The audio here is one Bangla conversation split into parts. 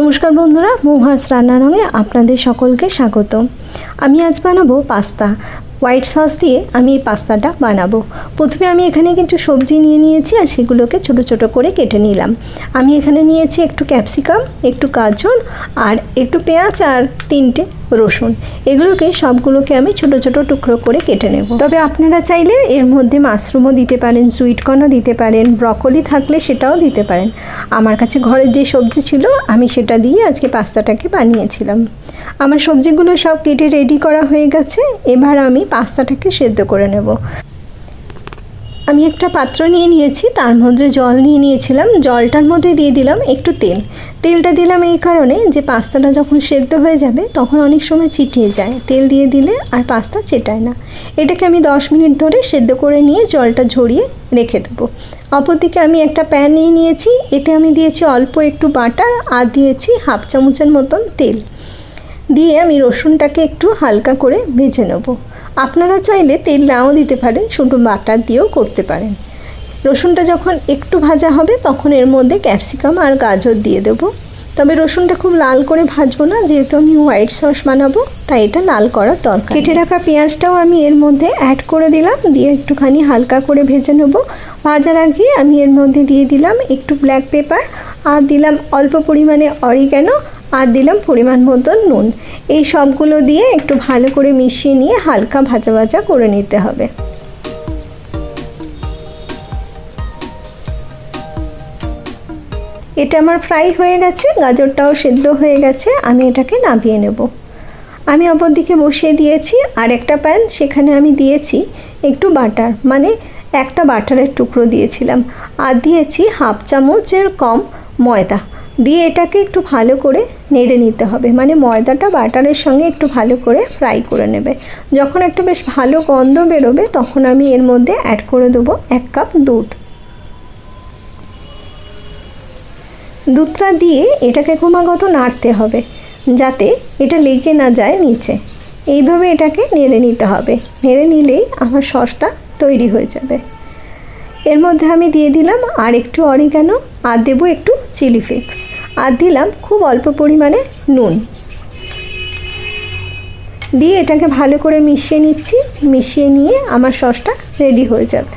নমস্কার বন্ধুরা, মৌহাস রান্নারঙে আপনাদের সকলকে স্বাগত। আমি আজ বানাবো পাস্তা। হোয়াইট সস দিয়ে আমি এই পাস্তাটা বানাবো। প্রথমে আমি এখানে কিন্তু সবজি নিয়ে নিয়েছি আর সেগুলোকে ছোট ছোট করে কেটে নিলাম। আমি এখানে নিয়েছি একটু ক্যাপসিকাম, একটু গাজর আর একটু পেঁয়াজ আর তিনটে রসুন। এগুলোকে সবগুলোকে আমি ছোট ছোট টুকরো করে কেটে নেব। তবে আপনারা চাইলে এর মধ্যে মাশরুমও দিতে পারেন সুইটকর্নও দিতে পারেন ব্রকলি থাকলে সেটাও দিতে পারেন। আমার কাছে ঘরের যে সবজি ছিল, আমি সেটা দিয়ে আজকে পাস্তাটাকে বানিয়েছিলাম। আমার সবজিগুলো সব কেটে রেডি করা হয়ে গেছে। এবার আমি পাস্তাটাকে সেদ্ধ করে নেব। আমি একটা পাত্র নিয়ে নিয়েছি, তার মধ্যে জল নিয়ে নিয়েছিলাম, জলটার মধ্যে দিয়ে দিলাম একটু তেল। তেলটা দিলাম এই কারণে যে পাস্তাটা যখন সেদ্ধ হয়ে যাবে তখন অনেক সময় চিটিয়ে যায়। তেল দিয়ে দিলে আর পাস্তা চেটায় না। এটাকে আমি দশ মিনিট ধরে সেদ্ধ করে নিয়ে জলটা ঝরিয়ে রেখে দেবো। অপরদিকে আমি একটা প্যান নিয়ে নিয়েছি, এতে আমি দিয়েছি অল্প একটু বাটার আর দিয়েছি হাফ চামচের মতন তেল। দিয়ে আমি রসুনটাকে একটু হালকা করে ভেজে নেব। আপনারা চাইলে তেল নাও দিতে পারেন, শুধু বাটার দিয়েও করতে পারেন। রসুনটা যখন একটু ভাজা হবে, তখন এর মধ্যে ক্যাপসিকাম আর গাজর দিয়ে দেবো। তবে রসুনটা খুব লাল করে ভাজবো না, যেহেতু আমি হোয়াইট সস বানাবো, তাই এটা লাল করার দরকার কেটে রাখা পেঁয়াজটাও আমি এর মধ্যে অ্যাড করে দিলাম, দিয়ে একটুখানি হালকা করে ভেজে নেব। ভাজার আগে আমি এর মধ্যে দিয়ে দিলাম একটু ব্ল্যাক পেপার আর দিলাম অল্প পরিমাণে অরিগ্যানো আর দিলাম পরিমাণ মতো নুন। এই সবগুলো দিয়ে একটু ভালো করে মিশিয়ে নিয়ে হালকা ভাজা ভাজা করে নিতে হবে। এটা আমার ফ্রাই হয়ে গেছে, গাজরটাও সেদ্ধ হয়ে গেছে, আমি এটাকে নামিয়ে নেব। আমি অপর দিকে বসিয়ে দিয়েছি, আর একটা প্যান সেখানে আমি দিয়েছি একটু বাটার মানে একটা বাটারের টুকরো দিয়েছিলাম। আর দিয়েছি হাফ চামচের কম ময়দা। দিয়ে এটাকে একটু ভালো করে নেড়ে নিতে হবে। মানে ময়দাটা বাটারের সঙ্গে একটু ভালো করে ফ্রাই করে নেবে। যখন একটা বেশ ভালো গন্ধ বেরোবে, তখন আমি এর মধ্যে অ্যাড করে দেবো এক কাপ দুধ। দুধটা দিয়ে এটাকে ক্রমাগত নাড়তে হবে, যাতে এটা লেগে না যায় নিচে। এইভাবে এটাকে নেড়ে নিতে হবে। নেড়ে নিলেই আমার সসটা তৈরি হয়ে যাবে। এর মধ্যে আমি দিয়ে দিলাম আর একটু অরিগানো আর দেবো একটু চিলি ফ্লেক্স আর দিলাম খুব অল্প পরিমাণে নুন। দিয়ে এটাকে ভালো করে মিশিয়ে নিচ্ছি। মিশিয়ে নিয়ে আমার সসটা রেডি হয়ে যাবে।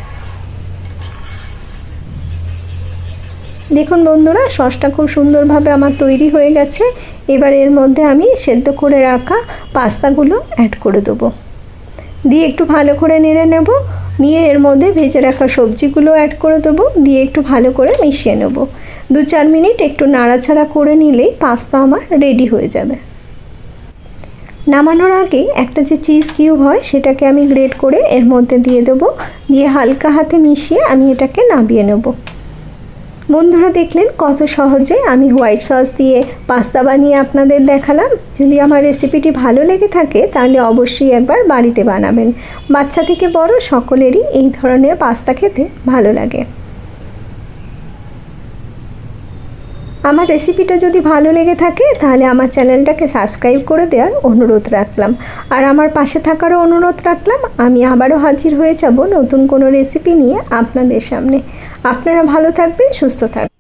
দেখুন বন্ধুরা, সসটা খুব সুন্দরভাবে আমার তৈরি হয়ে গেছে। এবার এর মধ্যে আমি সেদ্ধ করে রাখা পাস্তাগুলো অ্যাড করে দেবো। দিয়ে একটু ভালো করে নেড়ে নেব। নিয়ে এর মধ্যে ভেজে রাখা সবজিগুলো অ্যাড করে দেবো, দিয়ে একটু ভালো করে মিশিয়ে নেব। দু চার মিনিট একটু নাড়াচাড়া করে নিলেই পাস্তা আমার রেডি হয়ে যাবে। নামানোর আগে একটা যে চিজ কিউব হয়, সেটাকে আমি গ্রেড করে এর মধ্যে দিয়ে দেবো, দিয়ে হালকা হাতে মিশিয়ে আমি এটাকে নামিয়ে নেব। বন্ধুরা দেখলেন কত সহজে আমি হোয়াইট সস দিয়ে পাস্তা বানিয়ে আপনাদের দেখালাম। যদি আমার রেসিপিটি ভালো লেগে থাকে, তাহলে অবশ্যই একবার বাড়িতে বানাবেন। বাচ্চা থেকে বড় সকলেরই এই ধরনের পাস্তা খেতে ভালো লাগে। আমার রেসিপিটা যদি ভালো লেগে থাকে, তাহলে আমার চ্যানেলটাকে সাবস্ক্রাইব করে দেওয়ার অনুরোধ রাখলাম। আর আমার পাশে থাকারও অনুরোধ রাখলাম, আমি আবারও হাজির হয়ে যাব নতুন কোনো রেসিপি নিয়ে আপনাদের সামনে। আপনারা ভালো থাকবেন, সুস্থ থাকবেন।